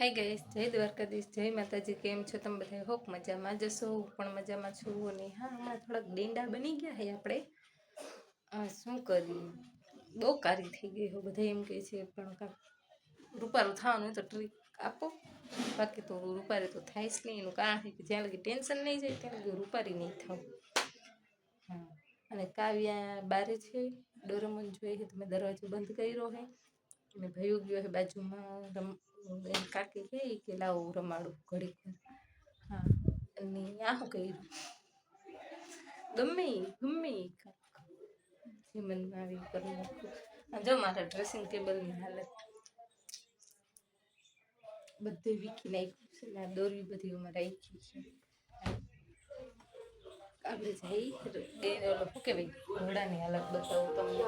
Hi guys, જય દ્વારકાધીશ, જય માતાજી, કેમ છો તમે બધા હોપ મજામાં જશો હું પણ મજામાં છું અને હા, હમણાં થોડાક ડેંડા બની ગયા હે આપણે. શું કરીએ? બહુ કારી થઈ ગઈ હો, બધા એમ કહે છે, પણ કાંક રૂપારું થવાનું તો ટ્રીક આપો. બાકી તો રૂપારી તો થાય જ નહીં, એનું કારણ કે જ્યાં લગી ટેન્શન નહીં જાય, ત્યાં લગી રૂપારી નહીં થાવ. હા, અને કાવ્યા બારે છે, ડોરેમોન જોઈએ તમે દરવાજો બંધ કર્યો છે અને ભયો ગયો એ બાજુમાં રમ એમ કાકી કહે કે લાવો રમાડું ઘડીક. હા, અને આ શું કર્યું ગમે ગમે. જે મનમાં આવી કરી જો મારા ડ્રેસિંગ ટેબલની હાલત. બધે વીકી નાખ્યું છે ને આ દોરવી બધી અમારે રાખી છે. આપણે જઈ ઓલો શું કહેવાય? ઘોડાની હાલત બતાવું તમને.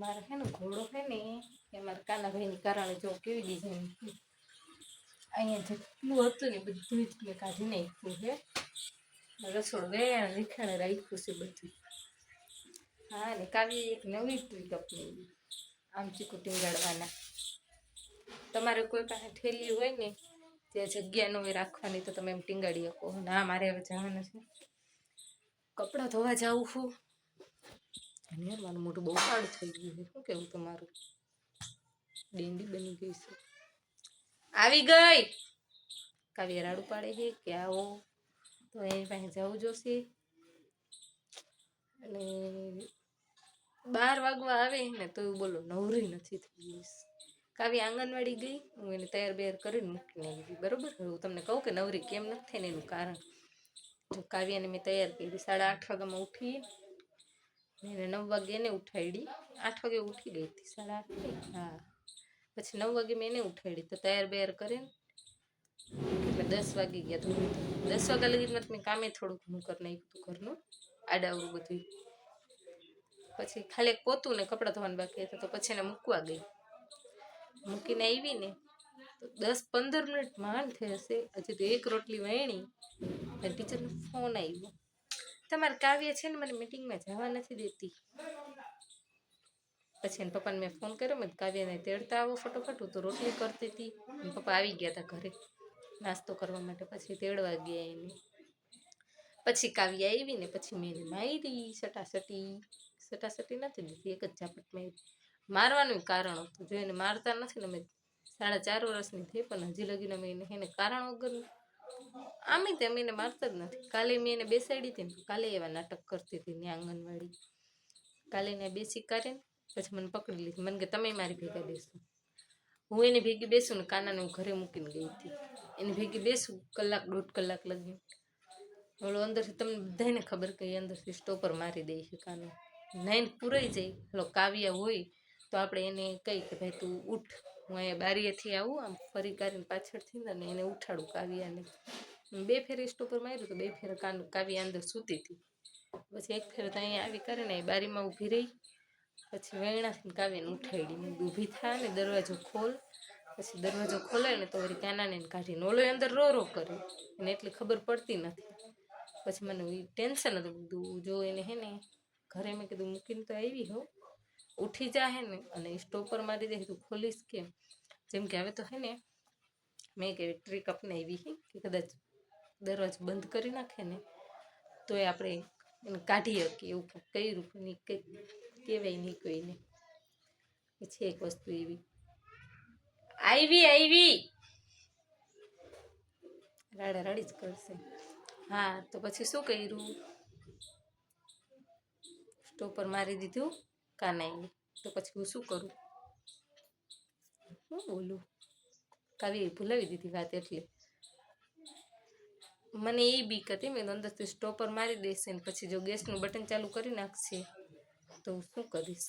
મારે છે ને ઘોડો છે ને એ મારા કાનાભાઈની કારણે જો કેવી ડિઝાઇન અહીંયા જેટલું હતું ને બધું જ મેં કાઢી નાખ્યું છે. રસોડું વેણ લીખાણે રાખ્યું છે બધું. હા, ને કાવ્ય એક નવી ટ્રીક અપનાવી. આમ ચીકુ ટીંગાડવાના. તમારે કોઈ પાસે ઠેલી હોય ને જે જગ્યા ન હોય રાખવાની તો તમે એમ ટીંગાડી શકો. ના, મારે હવે જવાનું છે. કપડાં ધોવા જાઉં છું. યાર મારું મોઢું બહુ કાળું થઈ ગયું છે. શું કેવું તમારું? ડેંડી બની ગઈ છે. આવી ગઈ. કાવ્ય રાડું પાડે છે કે આવો? તો એની પાસે જવું જોશે. અને બાર વાગવા આવે ને તો બોલો, નવરી નથી થઈ કાવ્ય આંગણવાડી ગઈ. હું એને તૈયાર બેર કરીને મૂકીને આવી બરોબર? હું તમને કહું કે નવરી કેમ નથી થઈને એનું કારણ. જો કાવ્યાને મેં તૈયાર કરી સાડા આઠ વાગ્યામાં ઉઠી એને નવ વાગે એને ઉઠાડી આઠ વાગે ઉઠી ગઈ હતી, સાડા આઠ? હા. પછી નવ વાગે મેં એને ઉઠાડી તો તૈયાર બૈયાર કરીને એટલે દસ વાગી ગયા તો દસ વાગ્યા લગી તો મેં કામે થોડું ઘણું કરી નાખ્યું હતું ઘરનું, આડાવડું બધું. પછી ખાલી એક પોતું ને કપડાં ધોવાનું બાકી હતા, તો પછી એને મૂકવા ગઈ. મૂકીને આવી ને, તો દસ પંદર મિનિટ માંડ થઈ હશે. હજી તો એક રોટલી વહેણી ટીચરનો ફોન આવ્યો તમારે કાવ્ય છે ને મને મિટિંગમાં જવા નથી દેતી. પછી એને પપ્પાને મેં ફોન કર્યો, મેં કાવ્યને તેડતા આવો ફટોફટ, હું તો રોટલી કરતી હતી. પપ્પા આવી ગયા હતા ઘરે નાસ્તો કરવા માટે, પછી તેડવા ગયા એને. પછી કાવ્ય આવી ને પછી મેં એને મારી સટાસટી. સટાસટી નથી દીધી એક જ ઝાપટ મારી. મારવાનું કારણ હતું. જો એને મારતા નથી ને મેં સાડા ચાર વર્ષની થઈ, પણ હજી લગીને મેં એને કારણ વગર આમે તેમ એને મારતા જ નથી. કાલે મેં એને બેસાડી હતી ને કાલે એવા નાટક કરતી હતી ને આંગણવાડી. કાલે એને બેસી કરીને પછી મને પકડી લીધી. મને કે તમે મારી ભેગા બેસો. હું એને ભેગી બેસું ને કાનાને હું ઘરે મૂકીને ગઈ હતી. એને ભેગી બેસું, કલાક દોઢ કલાક લગી. ઓલો અંદરથી તમને બધાને ખબર કે અંદરથી સ્ટોપર મારી દે છે કાનો. નાઈન પૂરાઈ જાય. હલો કાવ્ય હોય તો આપણે એને કહી કે ભાઈ તું ઉઠ. હું અહીંયા બારીએથી આવું, આમ ફરી કરીને પાછળથી ને એને ઉઠાડું કાવ્યાને. બે ફેરે સ્ટોપર માર્યું તો બે ફેરે કાવ્યા અંદર સૂતી હતી. પછી એક ફેર તો અહીંયા આવી કરીને એ બારીમાં ઊભી રહી. પછી વેણાથી કાવ્યાને ઉઠાડી. મેં ઊભી થાય ને, દરવાજો ખોલ. પછી દરવાજો ખોલે ને તો વળી કાનાને કાઢીને ઓલો અંદર રો રો કરે. એને એટલી ખબર પડતી નથી. પછી મને ટેન્શન હતું. કીધું, જો એને હે ને, ઘરે મેં કીધું, મૂકીને તો આવી હો. ઉઠી જાહે ને અને સ્ટોપર મારી દે તું ખોલીશ કેમ? જેમ કે હવે તો હે ને, મેં કે ટ્રીક અપનાવી કે કદાચ દરવાજો બંધ કરી નાખે ને, તો એ આપણે એને કાઢી શકીએ એવું કઈ રૂપની કંઈક કહેવાય નહીં કોઈને. પછી એક વસ્તુ એવી. આવી આવી રાડા રાડી જ કરશે. હા, તો પછી શું કર્યું? સ્ટોપર મારી દીધું. કાનાઈને તો પછી હું શું કરું? હું બોલું? કાવી ભૂલાવી દીધી વાત એટલે. મને એ બીક હતી, મેં અંદરથી સ્ટોપર મારી દેશે ને પછી જો ગેસનું બટન ચાલુ કરી નાખશે, તો હું શું કરીશ?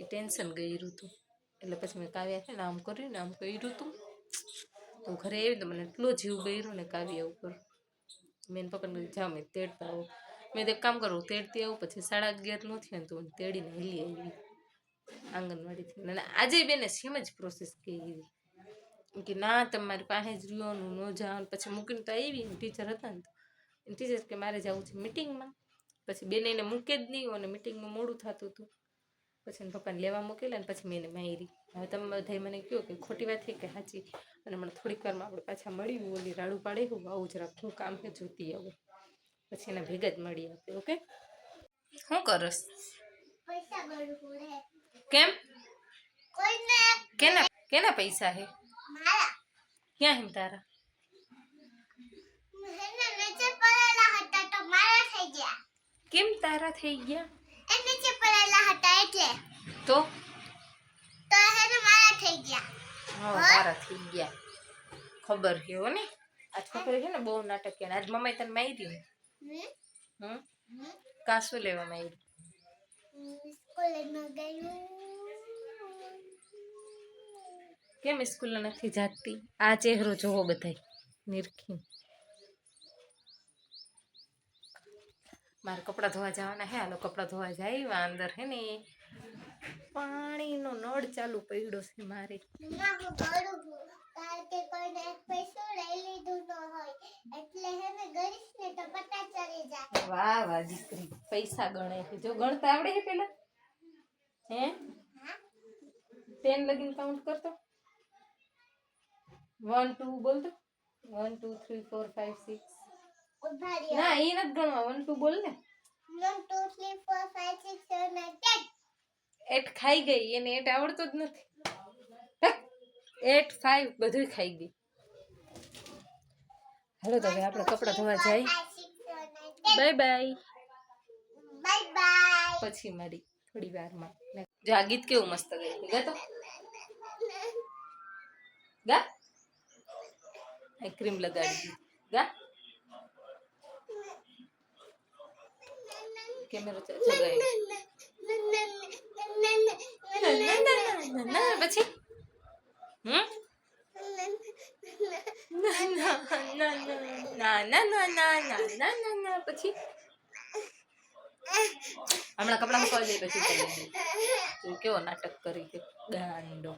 એ ટેન્શન ગયું હતું એટલે પછી મેં કાવ્યા છે ને આમ કર્યું ને આમ કર્યું હતું તો ઘરે આવી તો મને એટલો જીવ ગયો ને કાવ્યા ઉપર. મેં એના પપ્પાને કીધું, જાઓ, મેં તેડતા આવું. મેં તો કામ કરું, તેડતી આવું, પછી સાડા અગિયાર નો થયો તો તેડીને હેલી આવી. આંગણવાડીથી. અને આજે બેને સેમ જ પ્રોસેસ કરી કે, ના, તમારી પાસે જ રહ્યો ન જાઓ પછી મૂકીને તો આવી ટીચર હતા ને તો. ટીચર કે, મારે જવું છે મિટિંગમાં પછી બેને એને મૂકે જ નહીં અને મિટિંગમાં મોડું થતું હતું. પછી પપ્પાને લેવા મૂકેલા ને પછી મેં એને મારી. હવે તમે બધાએ મને કહો કે, ખોટી વાત થઈ કે સાચી? અને મને થોડીક વારમાં આપણે પાછા મળી ઓલી રાડું પાડે હું, આવું જરાક હું કામ છે, જોતી આવું. પછી એના ભેગા જ મળી આપણે ઓકે? શું કરસ કેમ? કેના કેના પૈસા હે? મારા. ક્યાં હિમ તારા? નીચે પડેલા હતા થઈ ગયા. કેમ તારા થઈ ગયા? એ નીચે પડેલા હતા એટલે. તો? તો હેને મારા થઈ ગયા. હા તારા થઈ ગયા. ખબર છે હો ને? આ છોકરી છે ને બહુ નાટક આજ મમ્મી તને મારી હમ? હમ હમ? કાસુ લેવા મારી સ્કૂલે ન ગયું કેમ સ્કૂલે નથી જાતી આ ચહેરો જોવો બધાય. નિરખી. મારે કપડાં ધોવા જવાના હે હાલો કપડાં ધોવા જાય અંદર હે ને. પાણીનો નળ ચાલુ પડ્યો છે મારે. મમ્મા હું કરું છું કારણ કે કોઈને પૈસો લઈ લીધું ન હોય. એટલે હેને ગરીશ ને તો પતા ચડી જાય. વાહ વાહ દીકરી. પૈસા ગણે જો ગણતા આવડે છે પેલા? હે? ટેન લગીને કાઉન્ટ કરતો? વન ટુ બોલતો? One two three four five six ના એ નથી ગણવા. વન ટુ બોલ ને. One two three four five six seven eight ખાઈ ગઈ. એને એટ આવડતો જ નથી. એટ ફાઈવ બધું ખાઈ ગઈ હાલો તો હવે આપણે કપડાં ધોવા જાય બાય બાય બાય બાય પછી મારી થોડી વારમાં જો આ ગીત કેવું મસ્ત ગયું ગા તો ગા ક્રીમ લગાડી ગા કેમેરો ચાલુ ગયો પછી ના ના ના ના ના ના ના ના પછી? હમણાં કપડા મુકવા જઈએ પછી તું કેવો નાટક કરી કે ગાંડો.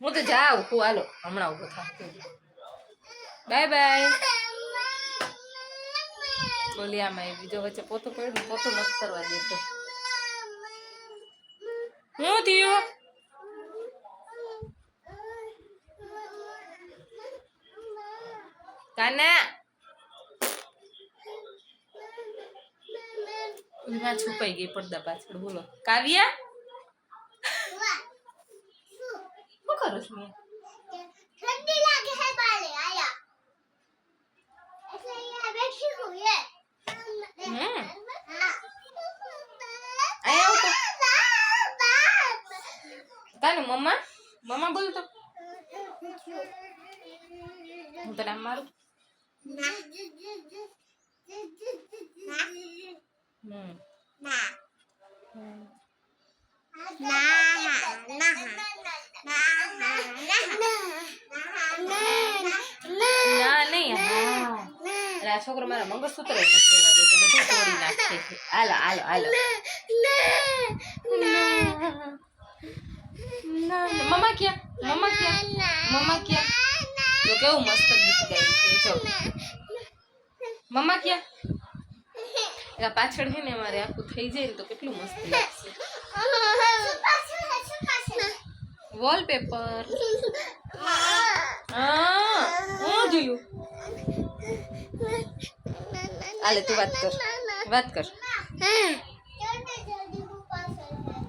હું તો જાઉં. હું હાલો હમણાં ઊભો થા બાય બાય. બોલિયામાં બીજો વચ્ચે પોતો પડ્યો પોતો નથી કરવા દેતો. થયું કાના? એમાં છુપાઈ ગઈ પડદા પાછળ બોલો. કાવ્યા? શું? કરો છો Tano, mama? Mama, bulu to. Ito lang, Maru. Ma. Ma. Ma. Ma. Ma. Ma. Ma. Ma. Ma. Ma. Ma. Ma. Ma. Ma. Ma. Ma. Ma. Ma. Ma. Nah, sok rumah mangga sutra ya, Mas. Ya, itu betul sama dinas. Alo, alo, alo. Nah. મમ્મા ક્યાં મમ્મા ક્યાં મમ્મા ક્યાં જો કેવું મસ્ત ગીત ગાયું છે જો મમ્મા ક્યાં એના પાછળ છે ને અમારે આખું થઈ જાય ને તો કેટલું મસ્ત લાગશે વોલપેપર હા હું જોયું હાલે તું વાત કર વાત કર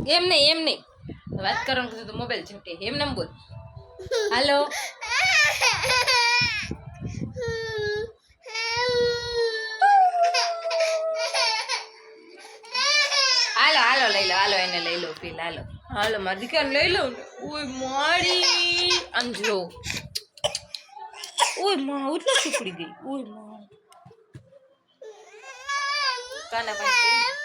એમ નહીં એમ નહીં વાત કરવાનું કીધું તો મોબાઈલ છૂટે. એમ નામ બોલ. હાલો હાલો હાલો લઈ લો હાલો એને લઈ લો પીલ હાલો. હાલો મારી દીકરાને લઈ લો ઓય મારી આમ જો. ઓયમાં ઉઠલો સુકડી ગઈ. ઓયમાં. કાના ભાઈ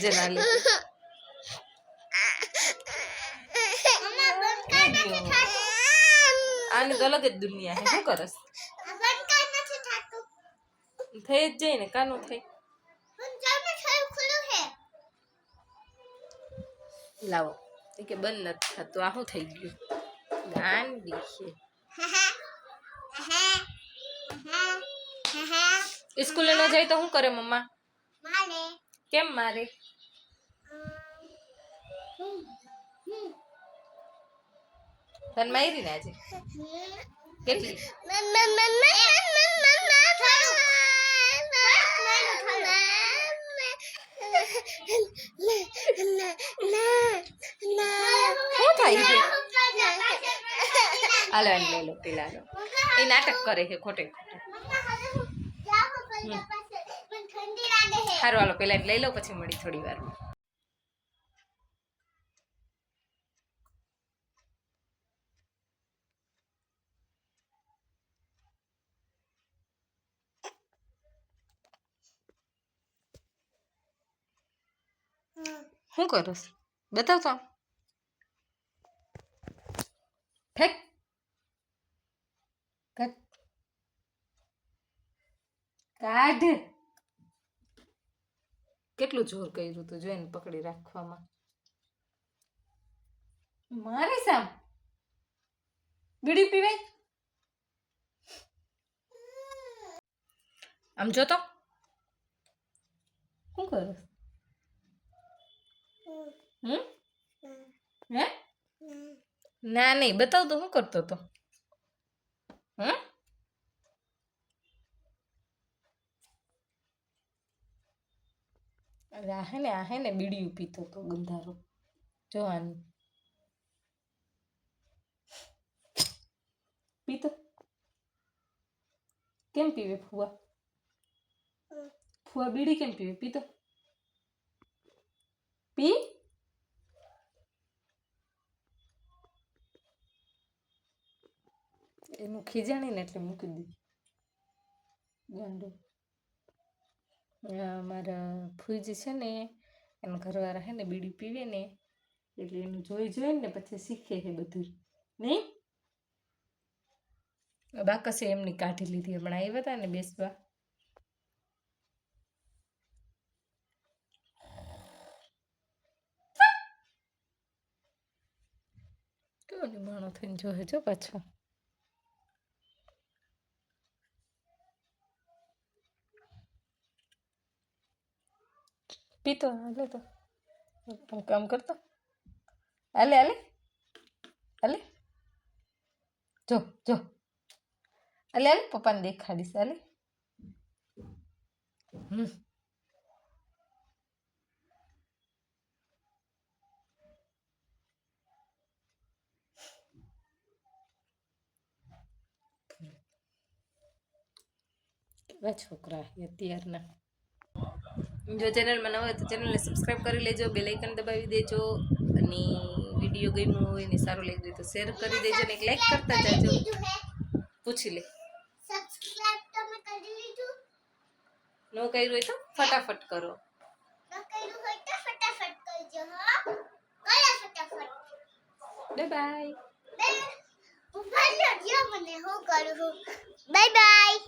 मज़े ना ले आणि दुनिया है हूँ करस बंद करना छे थे जाई ने कानो थे हम जाय में छाय खुलो है लाओ ठीक है बंद न था तो आ थई गयो ज्ञान दिखे स्कूल न जाई तो हूँ करे मम्मा मारे केम मारे તને મારી ને આજે કેટલી? હાલો લો પેલા લો. એ નાટક કરે છે ખોટે ખોટે. સારું હાલો પેલા લઈ લો પછી મળી થોડી વાર. શું કરસ બતાવ તો ફેક કાઢ કેટલું જોર કર્યું તું? જોઈને પકડી રાખવામાં. મારી સામ બીડી પીવાય આમ જો તો શું કરો હમ? હે? ના નહીં. બતાવ તો શું કરતો તો હમ? અરે આ હે ને આહે ને બીડીયું પીતો તો ગંધારો. જોવાનું. પીતો. કેમ પીવે ફુવા? ફુવા બીડી કેમ પીવે? પીતો. પી એનું ખીજાણી ને એટલે મૂકી દીધું ગાંડો. મારા ફૂઈજી છે ને, એના ઘરવાળા છે ને, બીડી પીવે ને, એટલે એનું જોઈ જોઈને ને પછી શીખે છે બધું. નહીં? બાકસે એમની કાઢી લીધી. હમણાં આવ્યા હતા ને બેસવા. કેવો નિમાણો થઈને જોહે જો પાછો? પીતો હાલે તો. પણ કામ કરતો હાલે હાલે. હાલે. જો જો. હાલે હાલે. પપ્પાને દેખાડીશ, હાલે. હમ. કેવા છોકરા અત્યારના. જો ચેનલમાં નવા હોય તો ચેનલને સબસ્ક્રાઈબ કરી લેજો બે લાઇકન દબાવી દેજો અને વીડિયો ગમ્યો હોય ને સારું લાગ્યું હોય તો શેર કરી દેજો ને એક લાઈક કરતા જાજો. પૂછી લે. સબસ્ક્રાઇબ તમે કરી લીધું. ન કર્યું હોય તો ફટાફટ કરો. ન કર્યું હોય તો ફટાફટ કરજો હા? કયા ફટાફટ. બાય બાય બે ઊભા રહ્યો મને હું કરું બાય બાય